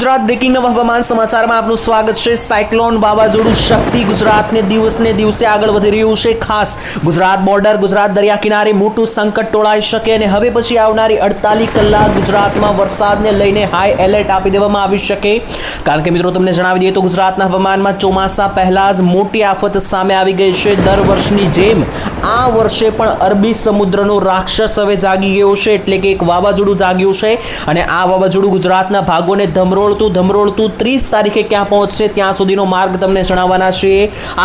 Gujarat breaking હવામાન સમાચારમાં આપનું સ્વાગત છે. સાયક્લોન વાવાઝોડું શક્તિ ગુજરાતને દિવસને દિવસે આગળ વધી રહ્યું છે. ખાસ ગુજરાત બોર્ડર, ગુજરાત દરિયા કિનારે મોટું સંકટ ટોળાઈ શકે અને હવે પછી આવનારી અડતાલીસ કલાક ગુજરાતમાં વરસાદને લઈને હાઈ એલર્ટ આપી દેવામાં આવી શકે. કારણ કે મિત્રો, તમને જણાવી દઈએ તો ગુજરાતના હવામાનમાં ચોમાસા પહેલા જ મોટી આફત સામે આવી ગઈ છે. દર વર્ષની જેમ આ વર્ષે પણ અરબી સમુદ્રનો રાક્ષસ હવે જાગી ગયો છે. એટલે કે એક વાવાઝોડું જાગ્યું છે અને આ વાવાઝોડું ગુજરાતના ભાગોને ધમરોળતું ધમરોળતું ત્રીસ તારીખે ક્યાં પહોંચશે ત્યાં સુધીનો માર્ગ તમને જણાવવાના છે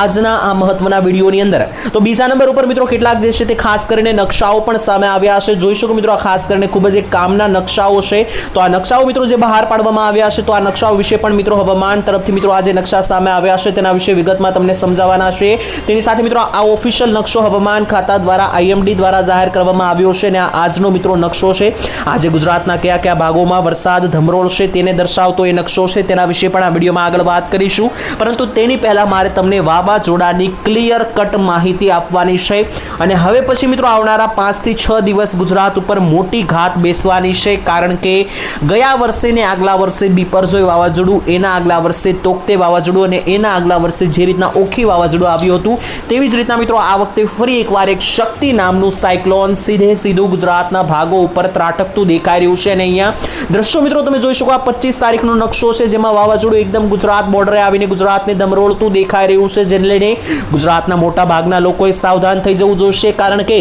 આજના આ મહત્વના વિડીયોની અંદર. તો બીજા નંબર ઉપર મિત્રો કેટલાક જે છે તે ખાસ કરીને નકશાઓ પણ સામે આવ્યા હશે જોઈ શકો મિત્રો આ ખાસ કરીને ખૂબ જ એક કામના નકશાઓ છે. તો આ નકશાઓ મિત્રો જે બહાર પાડવામાં આવ્યા છે, તો આ નકશાઓ વિશે પણ મિત્રો હવામાન તરફથી મિત્રો આ જે નકશા સામે આવ્યા છે તેના વિશે વિગતમાં તમને સમજાવવાના છે. તેની સાથે મિત્રો આ ઓફિશિયલ નકશો હવામાન ખાતા દ્વારા આઈએમડી દ્વારા જાહેર કરવામાં આવ્યો છે અને આજનો મિત્રો નકશો છે. આજે ગુજરાતના કયા કયા ભાગોમાં વરસાદ ધમરોળશે તેને દર્શાવતો એ નકશો છે તેના વિશે પણ આ વિડીયોમાં આગળ વાત કરીશું. પરંતુ તેની પહેલાં મારે તમને વાવાઝોડાની ક્લિયર કટ માહિતી આપવાની છે. અને હવે પછી મિત્રો આવનારા પાંચથી છ દિવસ ગુજરાત ઉપર મોટી ઘાત બેસવાની છે. કારણ કે ગયા વર્ષે ને આગલા વર્ષે બીપરજોય વાવાઝોડું, એના આગલા વર્ષે તોકતે વાવાઝોડું અને એના આગલા વર્ષે જે રીતના ઓખી વાવાઝોડું આવ્યું હતું, તેવી જ રીતના મિત્રો આ વખતે ફરી એકવાર એક શક્તિ નામનું સાયક્લોન સીધે સીધું ગુજરાતના ભાગો ઉપર ત્રાટકતું દેખાઈ રહ્યું છે. અને અહીંયા દ્રશ્યો મિત્રો તમે જોઈ શકો, આ પચીસ તારીખનો નકશો છે જેમાં વાવાઝોડું એકદમ ગુજરાત બોર્ડરે આવીને ગુજરાતને ધમરોળતું દેખાઈ રહ્યું છે, જેને લઈને ગુજરાતના મોટા ભાગના લોકોએ સાવધાન થઈ જવું જોઈશે કારણ કે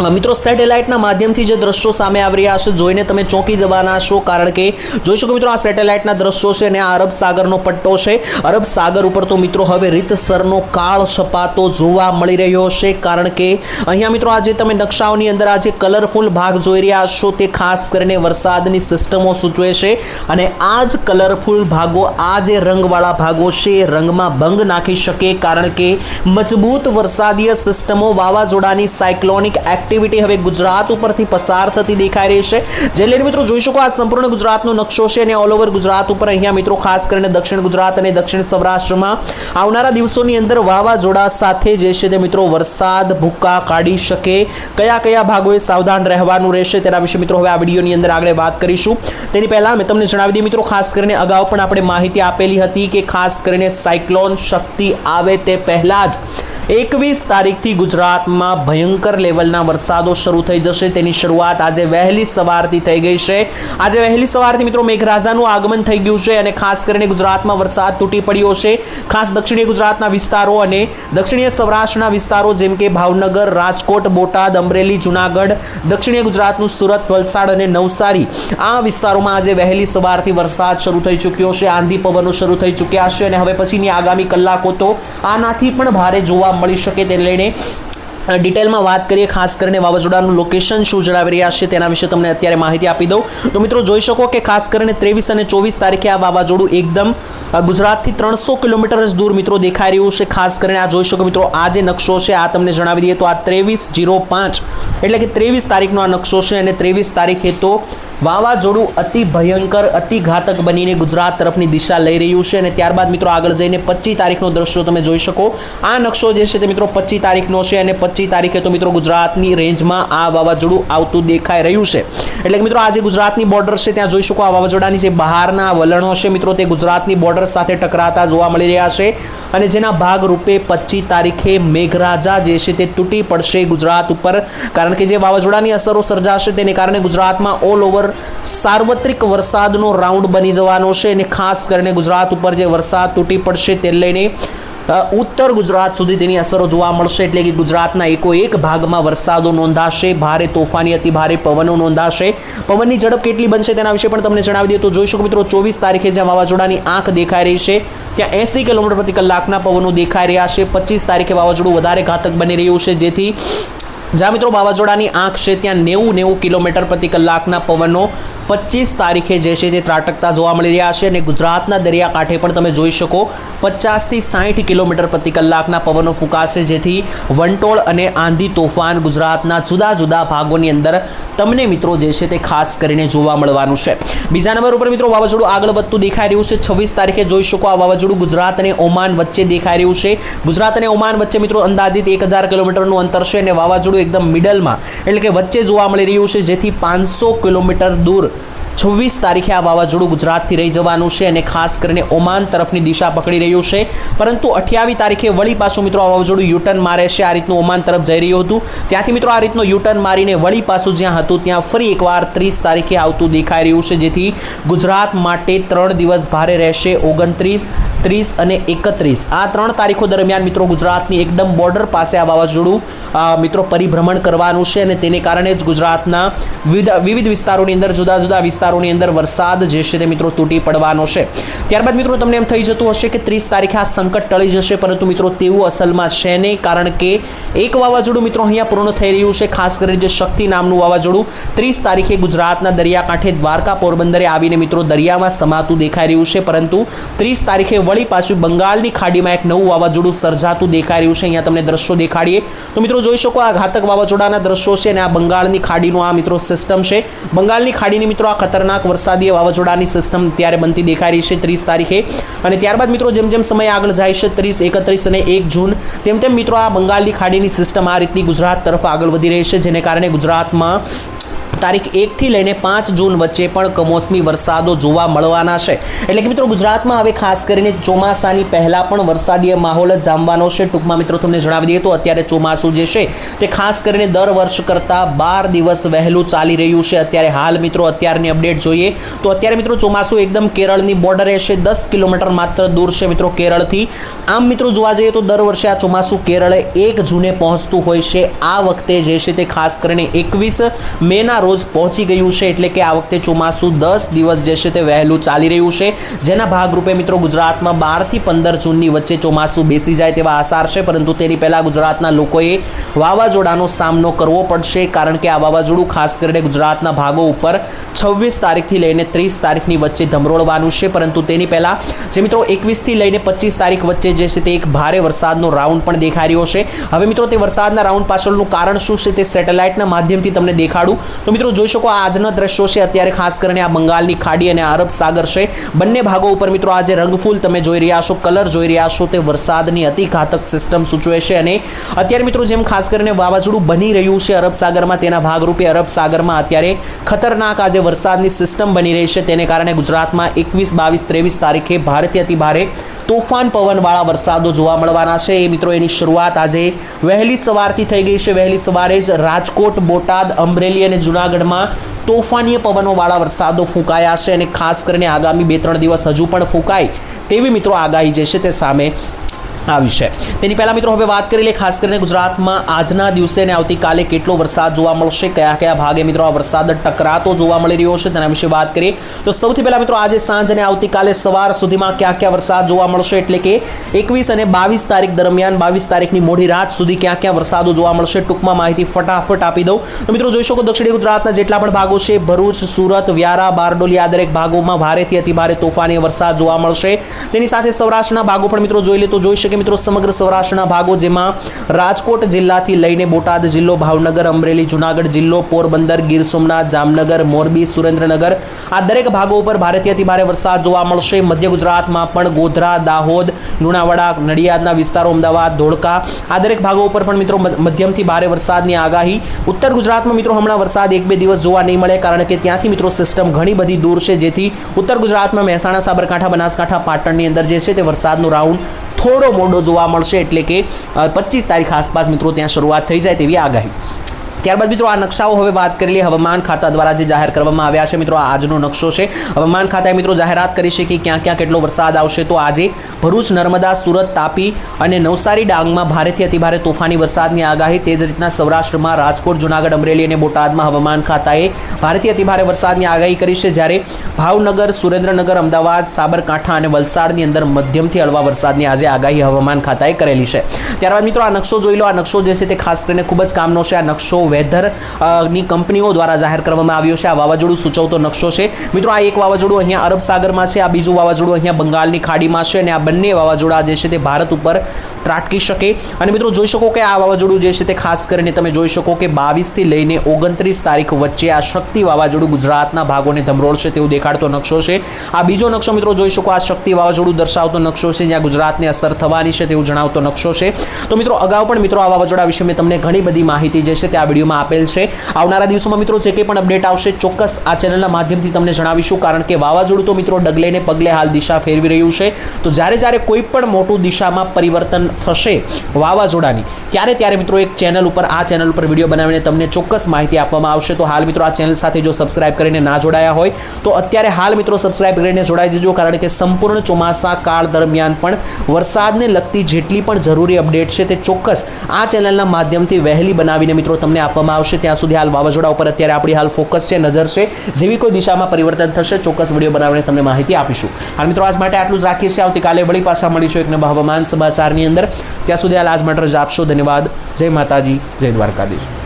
મિત્રો, સેટેલાઇટના માધ્યમથી જે દ્રશ્યો સામે આવી રહ્યા છે, જોઈને તમે ચોંકી જવાના છો, કારણ કે જોઈ શકો મિત્રો, આ સેટેલાઇટના દ્રશ્યો છે અને આ અરબ સાગરનો પટ્ટો છે. અરબ સાગર ઉપર તો મિત્રો, હવે રીતસરનો કાળ છપાતો જોવા મળી રહ્યો છે, કારણ કે અહીંયા મિત્રો આજે તમે નકશાઓની અંદર આ જે કલરફુલ ભાગ જોઈ રહ્યા છો, તે ખાસ કરીને વરસાદની સિસ્ટમો સૂચવે છે. અને આ જ કલરફુલ ભાગો, આ જે રંગવાળા ભાગો છે રંગમાં ભંગ નાખી શકે, કારણ કે મજબૂત વરસાદીય સિસ્ટમો વાવાઝોડાની સાયક્લોનિક એક્ટિવિટી હવે ગુજરાત ઉપરથી પસાર થતી દેખાઈ રહી છે. જે લઈને મિત્રો જોઈ શકો આ સંપૂર્ણ ગુજરાતનો નકશો છે અને ઓલ ઓવર ગુજરાત ઉપર અહીંયા મિત્રો ખાસ કરીને દક્ષિણ ગુજરાત અને દક્ષિણ સૌરાષ્ટ્રમાં આવનારા દિવસોની અંદર વાવાઝોડા સાથે જે છે તે મિત્રો વરસાદ, ભૂક્કા કાઢી શકે. કયા કયા ભાગોએ સાવધાન રહેવાનું રહેશે તેના વિશે મિત્રો હવે આ વિડીયોની અંદર આગળ વાત કરીશું. તેની પહેલાં મેં તમને જણાવી દઈએ મિત્રો ખાસ કરીને અગાઉ પણ આપણે માહિતી આપેલી હતી કે ખાસ કરીને સાયક્લોન શક્તિ આવે તે પહેલાં જ એકવીસ તારીખથી ગુજરાતમાં ભયંકર લેવલના વરસાદો શરૂ થઈ જશે. તેની શરૂઆત આજે વહેલી સવારથી થઈ ગઈ છે. આજે વહેલી સવારથી મિત્રો મેઘરાજાનું આગમન થઈ ગયું છે અને ખાસ કરીને ગુજરાતમાં વરસાદ તૂટી પડ્યો છે. ખાસ દક્ષિણીય ગુજરાતના વિસ્તારો અને દક્ષિણીય સૌરાષ્ટ્રના વિસ્તારો જેમ કે ભાવનગર, રાજકોટ, બોટાદ, અમરેલી, જુનાગઢ, દક્ષિણીય ગુજરાતનું સુરત, વલસાડ અને નવસારી આ વિસ્તારોમાં આજે વહેલી સવારથી વરસાદ શરૂ થઈ ચૂક્યો છે. આંધી પવનો શરૂ થઈ ચૂક્યા છે અને હવે પછીની આગામી કલાકો તો આનાથી પણ ભારે જોવા મળી શકે તેને લઈને ડિટેલમાં વાત કરીએ. ખાસ કરીને વાવાઝોડાનું લોકેશન શું જણાવી રહ્યા છે તેના વિશે તમને અત્યારે માહિતી આપી દઉં. તો મિત્રો, જોઈ શકો કે ખાસ કરીને ત્રેવીસ અને ચોવીસ તારીખે આ વાવાઝોડું એકદમ ગુજરાતથી ત્રણસો કિલોમીટર જ દૂર મિત્રો દેખાઈ રહ્યું છે. ખાસ કરીને આ જોઈ શકો મિત્રો, આ જે નકશો છે, આ તમને જણાવી દઈએ તો આ ત્રેવીસ જીરો પાંચ, એટલે કે ત્રેવીસ તારીખનો આ નકશો છે અને ત્રેવીસ તારીખે તો વાવાઝોડું અતિ ભયંકર, અતિ ઘાતક બનીને ગુજરાત તરફની દિશા લઈ રહ્યું છે અને ત્યારબાદ મિત્રો આગળ જઈને પચીસ તારીખનો દ્રશ્યો તમે જોઈ શકો. આ નકશો જે છે તે મિત્રો પચીસ તારીખનો છે અને પચીસ તારીખે તો મિત્રો ગુજરાતની રેન્જમાં આ વાવાઝોડું આવતું દેખાઈ રહ્યું છે. એટલે કે મિત્રો આજે ગુજરાતની બોર્ડર છે ત્યાં જોઈ શકો આ વાવાઝોડાની જે બહારના વલણો છે મિત્રો તે ગુજરાતની બોર્ડર સાથે ટકરાતા જોવા મળી રહ્યા છે. અને જેના ભાગરૂપે પચીસ તારીખે મેઘરાજા જે છે તે તૂટી પડશે ગુજરાત ઉપર. કારણ કે જે વાવાઝોડાની અસરો સર્જાશે તેને કારણે ગુજરાતમાં ઓલ ઓવર સાર્વત્રિક વરસાદનો રાઉન્ડ બની જવાનો છે અને ખાસ કરીને ગુજરાત ઉપર જે વરસાદ તૂટી પડશે તે લઈને ઉત્તર ગુજરાત સુધી તેની અસરો જોવા મળશે એટલે કે ગુજરાતના એકો એક ભાગમાં વરસાદો નોંધાશે, ભારે તોફાની, અતિ ભારે પવનો નોંધાશે. પવનની ઝડપ કેટલી બનશે તેના વિશે પણ તમને જણાવી દઈએ. તો જોઈ શકો મિત્રો, ચોવીસ તારીખે જ્યાં વાવાઝોડાની આંખ દેખાઈ રહી છે, ત્યાં એસી કિલોમીટર પ્રતિ કલાકના પવનો દેખાઈ રહ્યા છે. પચીસ તારીખે વાવાઝોડું વધારે ઘાતક બની રહ્યું છે, જેથી જ્યાં મિત્રો, વાવાઝોડાની આંખ છે ત્યાં નેવું નેવું કિલોમીટર પ્રતિ કલાકના પવનો પચીસ તારીખે જે છે તે ત્રાટકતા જોવા મળી રહ્યા છે અને ગુજરાતના દરિયાકાંઠે પણ તમે જોઈ શકો પચાસથી સાઠ કિલોમીટર પ્રતિ કલાકના પવનો ફૂંકાશે, જેથી વંટોળ અને આંધી તોફાન ગુજરાતના જુદા જુદા ભાગોની અંદર તમને મિત્રો જે છે તે ખાસ કરીને જોવા મળવાનું છે. બીજા નંબર ઉપર મિત્રો, વાવાઝોડું આગળ વધતું દેખાઈ રહ્યું છે. છવ્વીસ તારીખે જોઈ શકો આ વાવાઝોડું ગુજરાત અને ઓમાન વચ્ચે દેખાઈ રહ્યું છે. ગુજરાત અને ઓમાન વચ્ચે મિત્રો અંદાજિત એક હજાર કિલોમીટરનું અંતર છે અને વાવાઝોડું એકદમ મિડલમાં એટલે કે વચ્ચે જોવા મળી રહ્યું છે જેથી પાંચસો કિલોમીટર દૂર છવ્વીસ તારીખે આ વાવાઝોડું ગુજરાતથી રહી જવાનું છે અને ખાસ કરીને ઓમાન તરફની દિશા પકડી રહ્યું છે. પરંતુ અઠ્યાવીસ તારીખે વળી પાછું મિત્રો આ વાવાઝોડું યુટર્ન મારે છે. આ રીતનું ઓમાન તરફ જઈ રહ્યું હતું. ત્યાંથી મિત્રો આ રીતનું યુટર્ન મારીને વળી પાછું જ્યાં હતું, ત્યાં ફરી એકવાર ત્રીસ તારીખે આવતું દેખાઈ રહ્યું છે. જેથી ગુજરાત માટે ત્રણ દિવસ ભારે રહેશે. ઓગણત્રીસ, ત્રીસ અને એકત્રીસ. આ ત્રણ તારીખો દરમિયાન મિત્રો ગુજરાતની એકદમ બોર્ડર પાસે આ વાવાઝોડું મિત્રો પરિભ્રમણ કરવાનું છે અને તેને કારણે જ ગુજરાતના વિવિધ વિસ્તારોની અંદર જુદા જુદા વિસ્તારોની અંદર વરસાદ જે છે તે મિત્રો તૂટી પડવાનો છે. ત્યારબાદ મિત્રો તમને એમ થઈ જતું હશે કે ત્રીસ તારીખે આ સંકટ ટળી જશે, પરંતુ મિત્રો તેવું અસલમાં છે નહીં, કારણ કે એક વાવાઝોડું મિત્રો અહીંયા પૂર્ણ થઈ રહ્યું છે, ખાસ કરીને જે શક્તિ નામનું વાવાઝોડું. ત્રીસ તારીખે ગુજરાતના દરિયાકાંઠે દ્વારકા પોરબંદરે આવીને મિત્રો દરિયામાં સમાતું દેખાઈ રહ્યું છે, પરંતુ ત્રીસ તારીખે વળી પાછું બંગાળની ખાડીમાં એક નવું વાવાઝોડું સર્જાતું દેખાઈ રહ્યું છે. અહીંયા તમને દ્રશ્યો દેખાડીએ. તો મિત્રો જોઈ શકો આ ઘાતક વાવાઝોડાના દ્રશ્યો છે અને આ બંગાળની ખાડીનું આ મિત્રો સિસ્ટમ છે. બંગાળની ખાડીની મિત્રો આ ખતરનાક વરસાદી વાવાઝોડાની સિસ્ટમ ત્યારે બનતી દેખાઈ રહી છે ત્રીસ તારીખે. અને ત્યારબાદ મિત્રો જેમ જેમ સમય આગળ જાય છે ત્રીસ, એકત્રીસ અને એક જૂન, તેમ તેમ મિત્રો આ બંગાળની ખાડીની સિસ્ટમ આ રીતની ગુજરાત તરફ આગળ વધી રહી છે, જેને કારણે ગુજરાતમાં તારીખ એકથી લઈને પાંચ જૂન વચ્ચે પણ કમોસમી વરસાદો જોવા મળવાના છે. એટલે કે મિત્રો ગુજરાતમાં હવે ખાસ કરીને ચોમાસાની પહેલાં પણ વરસાદીય માહોલ જામવાનો છે. ટૂંકમાં મિત્રો તમને જણાવી દઈએ તો અત્યારે ચોમાસું જે છે તે ખાસ કરીને દર વર્ષ કરતાં બાર દિવસ વહેલું ચાલી રહ્યું છે. અત્યારે હાલ મિત્રો અત્યારની અપડેટ જોઈએ તો અત્યારે મિત્રો ચોમાસું એકદમ કેરળની બોર્ડરે છે. દસ કિલોમીટર માત્ર દૂર છે મિત્રો કેરળથી. આમ મિત્રો જોવા જઈએ તો દર વર્ષે આ ચોમાસું કેરળે એક જૂને પહોંચતું હોય છે. આ વખતે જે છે તે ખાસ કરીને એકવીસ મેના રોજ પહોંચી ગયું છે એટલે કે આ વખતે ચોમાસું દસ દિવસ જે છે તે વહેલું ચાલી રહ્યું છે. જેના ભાગરૂપે મિત્રો ગુજરાતમાં બારથી પંદર જૂનની વચ્ચે ચોમાસું બેસી જાય તેવા આસાર છે, પરંતુ તેની પહેલાં ગુજરાતના લોકોએ વાવાઝોડાનો સામનો કરવો પડશે, કારણ કે આ વાવાઝોડું ખાસ કરીને ગુજરાતના ભાગો ઉપર છવ્વીસ તારીખથી લઈને ત્રીસ તારીખની વચ્ચે ધમરોળવાનું છે. પરંતુ તેની પહેલાં જે મિત્રો એકવીસથી લઈને પચીસ તારીખ વચ્ચે જે છે તે એક ભારે વરસાદનો રાઉન્ડ પણ દેખાઈ રહ્યો છે. હવે મિત્રો તે વરસાદના રાઉન્ડ પાછળનું કારણ શું છે તે સેટેલાઇટના માધ્યમથી તમને દેખાડું. તો મિત્રો જોઈ શકો આજના દ્રશ્યો છે. અત્યારે ખાસ કરીને આ બંગાળની ખાડી અને અરબ સાગર છે. બંને ભાગો ઉપર મિત્રો આ જે રંગફૂલ તમે જોઈ રહ્યા છો, કલર જોઈ રહ્યા છો. તે વરસાદની અતિ ઘાતક સિસ્ટમ સૂચવે છે અને અત્યારે મિત્રો જેમ ખાસ કરીને વાવાઝોડું બની રહ્યું છે અરબ સાગરમાં, તેના ભાગરૂપે અરબ સાગરમાં અત્યારે ખતરનાક આજે વરસાદની સિસ્ટમ બની રહી છે. તેને કારણે ગુજરાતમાં એકવીસ, બાવીસ, ત્રેવીસ તારીખે ભારેથી અતિ ભારે તોફાન પવનવાળા વરસાદો જોવા મળવાના છે. એ મિત્રો, એની શરૂઆત આજે વહેલી સવારથી થઈ ગઈ છે. વહેલી સવારે જ રાજકોટ, બોટાદ, અમરેલી અને જુનાગઢમાં તોફાનીય પવનોવાળા વરસાદો ફૂંકાયા છે અને ખાસ કરીને આગામી બે ત્રણ દિવસ હજુ પણ ફૂંકાય તેવી મિત્રો આગાહી જે છે તે સામે આવી છે તેની પહેલા મિત્રો હવે વાત કરી લઈએ ખાસ કરીને ગુજરાતમાં આજના દિવસે અને આવતીકાલે કેટલો વરસાદ જોવા મળશે, કયા કયા ભાગે મિત્રો આ વરસાદ ટકરાતો જોવા મળી રહ્યો છે, તેના વિશે વાત કરીએ. તો સૌથી પહેલાં મિત્રો આજે સાંજ અને આવતીકાલે સવાર સુધીમાં ક્યાં ક્યાં વરસાદ જોવા મળશે, એટલે કે એકવીસ અને બાવીસ તારીખ દરમિયાન, બાવીસ તારીખની મોડી રાત સુધી ક્યાં ક્યાં વરસાદો જોવા મળશે, ટૂંકમાં માહિતી ફટાફટ આપી દઉં. તો મિત્રો જોઈ શકો દક્ષિણ ગુજરાતના જેટલા પણ ભાગો છે, ભરૂચ, સુરત, વ્યારા, બારડોલી આ દરેક ભાગોમાં ભારેથી અતિભારે તોફાની વરસાદ જોવા મળશે. તેની સાથે સૌરાષ્ટ્રના ભાગો પણ મિત્રો જોઈ લે તો જોઈ શકે મિત્રો સમગ્ર સૌરાષ્ટ્રના ભાગો જેમાં રાજકોટ જિલ્લાથી લઈને બોટાદ જિલ્લો, ભાવનગર, અમરેલી, જુનાગઢ જિલ્લો, પોરબંદર, ગીર સોમનાથ, જામનગર, મોરબી, સુરેન્દ્રનગર, આ દરેક ભાગો ઉપર ભારેથી અતિ ભારે વરસાદ જોવા મળશે. મધ્ય ગુજરાતમાં પણ ગોધરા, દાહોદ, લુણાવાડા, નડિયાદના વિસ્તારો, અમદાવાદ, ધોળકા, આ દરેક ભાગો ઉપર પણ મિત્રો મધ- મધ્યમથી ભારે વરસાદની આગાહી. ઉત્તર ગુજરાતમાં મિત્રો હમણાં વરસાદ એક બે દિવસ જોવા નહીં મળે કારણ કે ત્યાંથી મિત્રો સિસ્ટમ ઘણી બધી દૂર છે. જેથી ઉત્તર ગુજરાતમાં મહેસાણા, સાબરકાંઠા, બનાસકાંઠા, પાટણની અંદર જે છે તે વરસાદનો રાઉન્ડ થોડો મોડો જોવા મળશે એટલે કે પચીસ તારીખ આસપાસ મિત્રો ત્યાં શરૂઆત થઈ જાય તેવી આગાહી. ત્યારબાદ મિત્રો આ નકશાઓ હવે વાત કરી લઈએ હવામાન ખાતા દ્વારા જે જાહેર કરવામાં આવ્યા છે. મિત્રો આજનો નકશો છે. હવામાન ખાતાએ મિત્રો જાહેરાત કરી છે કે ક્યાં ક્યાં કેટલો વરસાદ આવશે તો આજે ભરૂચ, નર્મદા, સુરત, તાપી અને નવસારી, ડાંગમાં ભારેથી અતિભારે તોફાની વરસાદની આગાહી. તે જ રીતના સૌરાષ્ટ્રમાં રાજકોટ, જુનાગઢ, અમરેલી અને બોટાદમાં હવામાન ખાતાએ ભારેથી અતિભારે વરસાદની આગાહી કરી છે. જ્યારે ભાવનગર, સુરેન્દ્રનગર, અમદાવાદ, સાબરકાંઠા અને વલસાડની અંદર મધ્યમથી હળવા વરસાદની આજે આગાહી હવામાન ખાતાએ કરેલી છે. ત્યારબાદ મિત્રો આ નકશો જોઈ લો. આ નકશો જે છે તે ખાસ કરીને ખૂબ જ કામનો છે. આ નકશો વેધરની કંપનીઓ દ્વારા જાહેર કરવામાં આવ્યો છે. આ વાવાઝોડું સૂચવતો નકશો છે. મિત્રો, આ એક વાવાઝોડું અહીંયા અરબ સાગરમાં છે. આ બીજું વાવાઝોડું અહીંયા બંગાળની ખાડીમાં છે અને આ બંને વાવાઝોડા જે છે તે ભારત ઉપર ત્રાટકી શકે. અને મિત્રો, જોઈ શકો કે આ વાવાઝોડું જે છે તે ખાસ કરીને તમે જોઈ શકો કે બાવીસથી લઈને ઓગણત્રીસ તારીખ વચ્ચે આ શક્તિ વાવાઝોડું ગુજરાતના ભાગોને ધમરોળશે તેવું દેખાડતો નકશો છે. આ બીજો નકશો, મિત્રો, જોઈ શકો આ શક્તિ વાવાઝોડું દર્શાવતો નકશો છે, જ્યાં ગુજરાતને અસર થવાની છે તેવું જણાવતો નકશો છે. તો મિત્રો, અગાઉ પણ મિત્રો, આ વાવાઝોડા વિશે મેં તમને ઘણી બધી માહિતી જે છે તે આ વીડિયો વિડીયોમાં આપેલ છે. આવનારા દિવસોમાં મિત્રો જે કંઈ પણ અપડેટ આવશે ચોક્કસ આ ચેનલના માધ્યમથી તમને જણાવીશું, કારણ કે વાવાઝોડું તો મિત્રો ડગલે ને પગલે હાલ દિશા ફેરવી રહ્યું છે. તો જ્યારે જ્યારે કોઈ પણ મોટું દિશામાં પરિવર્તન થશે વાવાઝોડાની, ત્યારે ત્યારે મિત્રો એક ચેનલ ઉપર, આ ચેનલ ઉપર વીડિયો બનાવીને તમને ચોક્કસ માહિતી આપવામાં આવશે. તો હાલ મિત્રો આ ચેનલ સાથે જો સબસ્ક્રાઇબ કરીને ના જોડાયા હોય, તો અત્યારે હાલ મિત્રો સબસ્ક્રાઇબ કરીને જોડાઈ દેજો, કારણ કે સંપૂર્ણ ચોમાસા કાળ દરમિયાન પણ વરસાદને લગતી જેટલી પણ જરૂરી અપડેટ છે તે ચોક્કસ આ ચેનલના માધ્યમથી વહેલી બનાવીને મિત્રો તમને આપવામાં આવશે. ત્યાં સુધી હાલ વાવાઝોડા ઉપર અત્યારે આપણી હાલ ફોકસ છે, નજર છે. જેવી કોઈ દિશામાં પરિવર્તન થશે, ચોક્કસ વીડિયો બનાવીને તમને માહિતી આપીશું. હાલ મિત્રો, આજ માટે આટલું જ રાખીએ છીએ. આવતીકાલે વળી પાછા મળીશું એક નવા હવામાન સમાચારની અંદર. ત્યાં સુધી હાલ આજ માટે જ આપશો. ધન્યવાદ. જય માતાજી. જય દ્વારકાધીશ.